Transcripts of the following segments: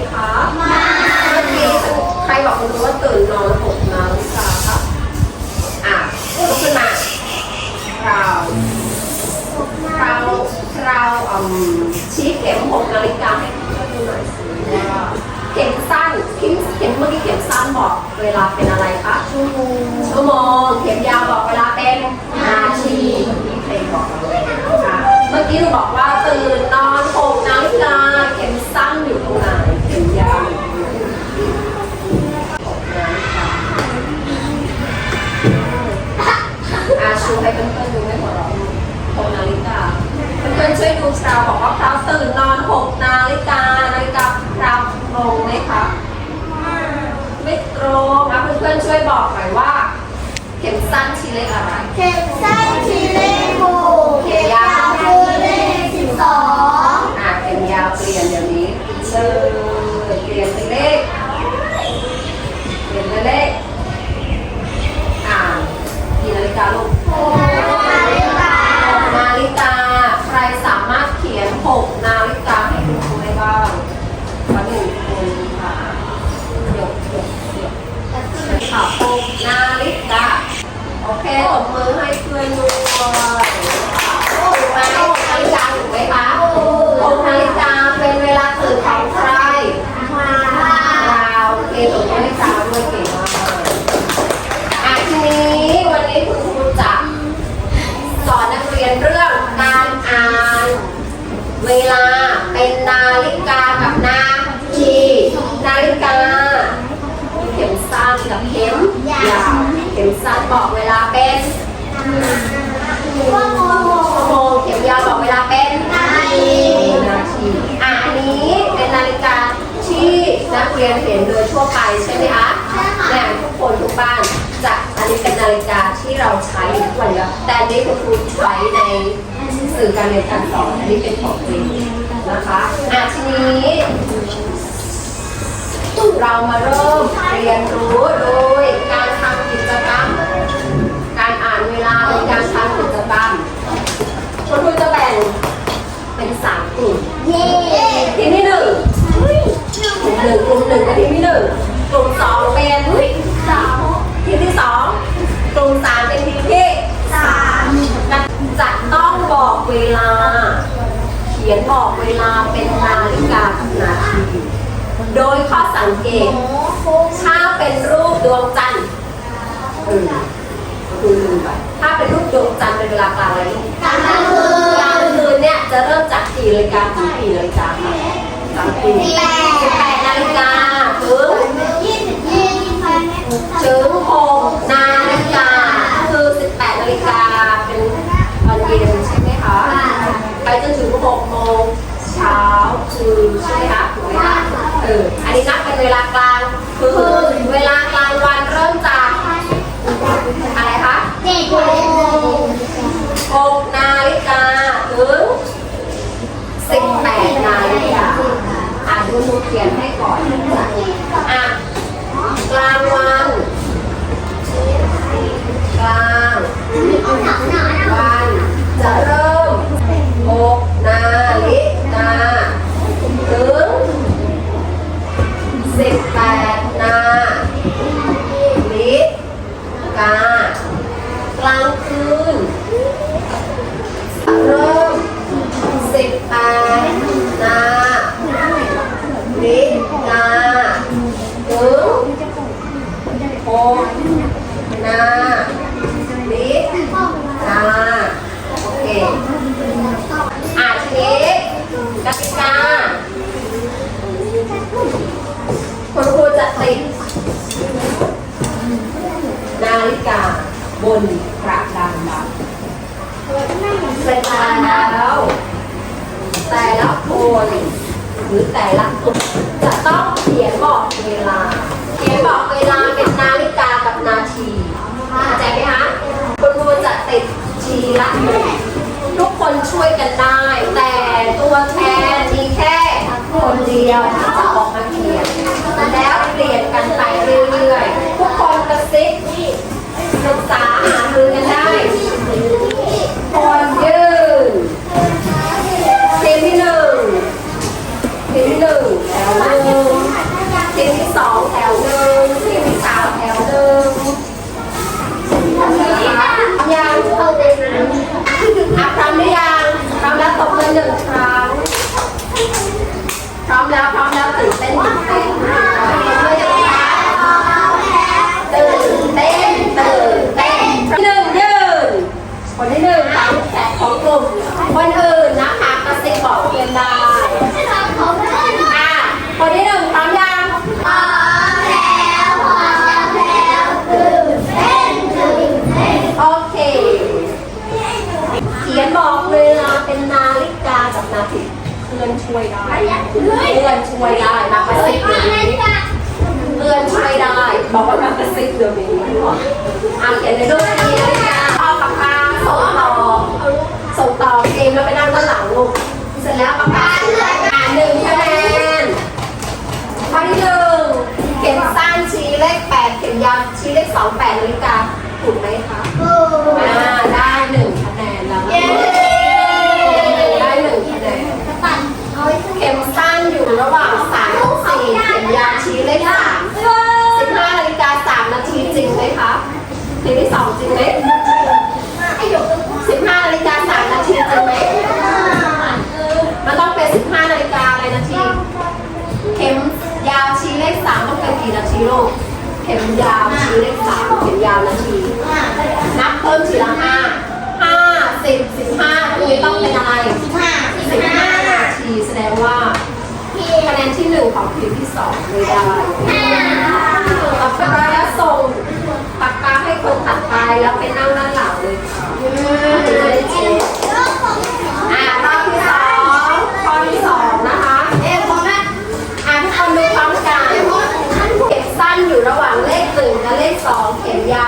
มคะเมื่อกี้ใครบอกคุณครูว่าตื่นนอนหกนาฬิกาคะอะลุกขึ้นมาเราเราเราอืมชี้เข็มหกนาฬิกาให้เพื่อนดูหน่อยสิว่าเข็มสั้นเข็มเข็มเมื่อกี้เข็มสั้นบอกเวลาเป็นอะไรคะชั่วโมงชั่วโมงเข็มยาวบอกเวลาเป็นนาทีที่เพลงบอกเราเลยนะคะเมื่อกี้เราบอกว่าตื่นนอน พื่อนๆช่วยบอกหน่อยว่า เข็มสั้นชี้เลขอะไร เข็มสั้นคือ เคตบมือให้เพื่อนด้วยถูกไหมหกนาฬิกาถูกไหมคะหกนาฬิกาเป็นเวลาตื่นของใครเราโอเคตบมือให้เราด้วยเก่งมากอะทีนี้วันนี้คุณครูจะสอนนักเรียนเรื่องการอ่าน เวลาเป็นนาฬิกากับนาทีนาฬิกาเข็มสั้นกับเข็มยาวเข็มสั้นบอกเวลา เป็นชั่วโมงชั่วโมงเข็มยาวบอกเวลาเป็นนาทีนาทีอะอันนี้เป็นนาฬิกาที่นักเรียนเห็นโดยทั่วไปใช่ไหมคะเนี่ยทุกคนทุกบ้านจะอันนี้เป็นนาฬิกาที่เราใช้ทุกวันอยู่แล้วแต่อันนี้คุณครูใช้ในสื่อการเรียนการสอนอันนี้เป็นของจริงนะคะอะทีนี้เรามาเริ่มเรียนรู้โดยการทำ จะแบ่งเป็นสามกลุ่มเย้ทีมที่หนึ่งกลุ่มหนึ่งกลุ่มหนึ่งกับทีมที่หนึ่งกลุ่มสองเป็นสองทีมที่สองกลุ่มสามเป็นทีมที่สามจะต้องบอกเวลา เขียนบอกเวลาเป็นนาฬิกากับนาทีโดยข้อสังเกตถ้าเป็นรูปดวงจันทร์เออคุณลืมไป ถ้าเป็นรูปดวงจันทร์เป็นเวลากลางวันกลางคืนกลางคืนเนี่ยจะเริ่มจากกี่นาฬิกาถึงกี่นาฬิกาคะกลางคืนแปดสิบแปดนาฬิกาถึงยี่สิบยี่สิบแปดถึงหกนาฬิกา เขียนให้ คนหรือแต่ละคนจะต้องเขียนบอกเวลา เขียนบอกเวลาเป็นนาฬิกากับนาทีเข้าใจไหมคะคุณครูจะติดทีละทุกคนช่วยกันได้ แต่ตัวแทนมีแค่คนเดียว ยได้เพื่อนช่วยได้มากระซิบเดี๋ยวนี้เพื่อนช่วยได้บอกว่ามากระซิบเดี๋ยวนี้อ่านเขียนในด้วยนี้เลยจ้อปากกาส่งต่อส่งต่อเกมแล้วไปนั่งด้านหลังลูกเสร็จแล้วปากกาอ่านหนึ่งคะแนนข้อที่หนึ่งเขียนสั้นชี้เลขแปดเขียนยาวชี้เลขสองแปดนาฬิกาถูกไหมคะ เป็นอะไรห้าสิบห้านาทีแสดงว่าคะแนนที่หนึ่งของคลิที่สองไม่ได้ต่อไปแล้วส่งปากกาให้คนถัดไปแล้วไปนั่งด้านหลังเลยค่ะอ่ารอบที่สองข้อที่สองนะคะ เอ๊ะพร้อมไอ่าทุกคนดูพร้อมกันเข็มสั้นอยู่ระหว่างเลขหนึ่งกับเลขสองเข็มยาว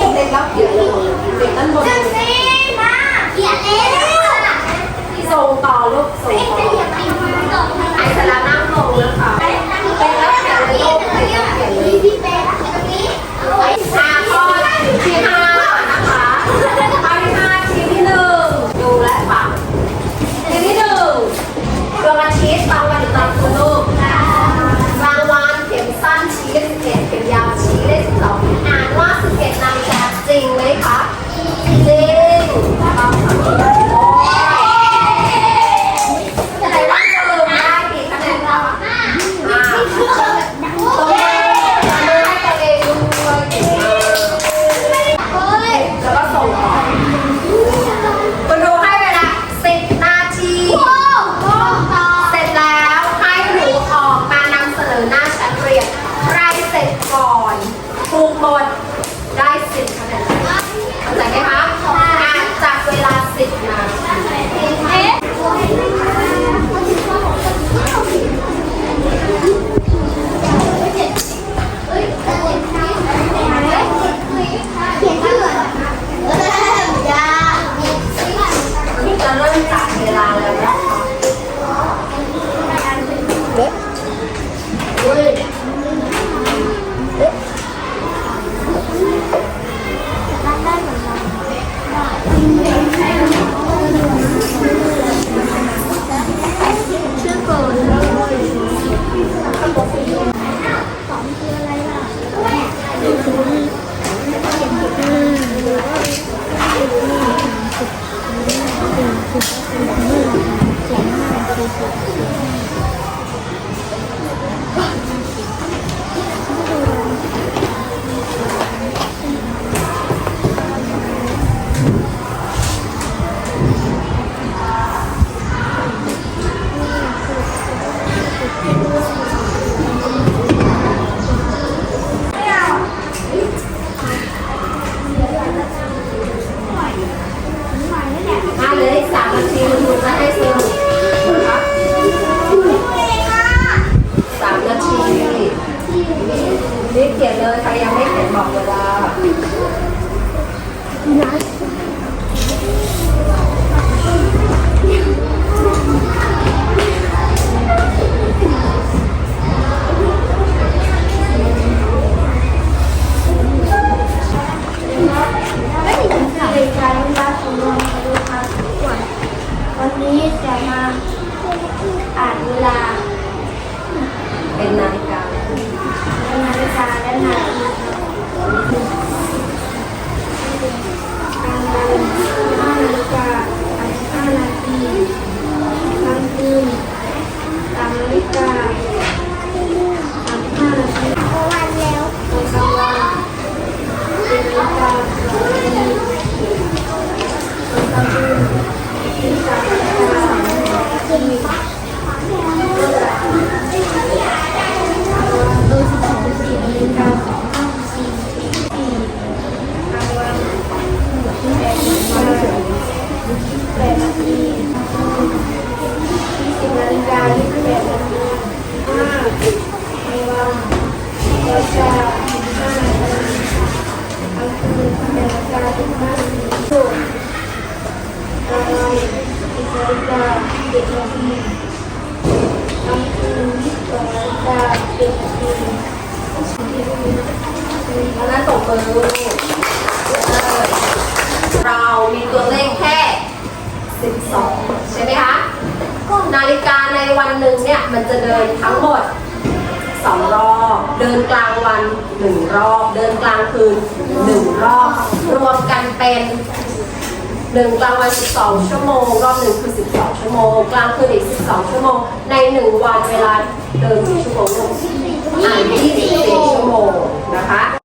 ยงเด็กรับเสียงเลเด็กด้านบน วันนี้จะมาอ่านเวลา เจ็ดนาทีกลางคืนยี่สิบสองนาฬิกาเจ็ดนาทีแล้วน่าตกมือเรามีตัวเลขแค่ 12 ใช่ไหมคะ นาฬิกาในวันหนึ่งเนี่ย มันจะเดินทั้งหมด 2 รอบ เดินกลางวัน 1 รอบ เดินกลางคืน 1 รอบ รวมกันเป็น หนึ่งกลางวัน 12 ชั่วโมง รอบหนึ่งคือ 12 ชั่วโมง กลางคืนอีก 12 ชั่วโมง ใน 1 วันเวลาเดินกี่ชั่วโมงอ่าสี่ชั่วโมงนะคะ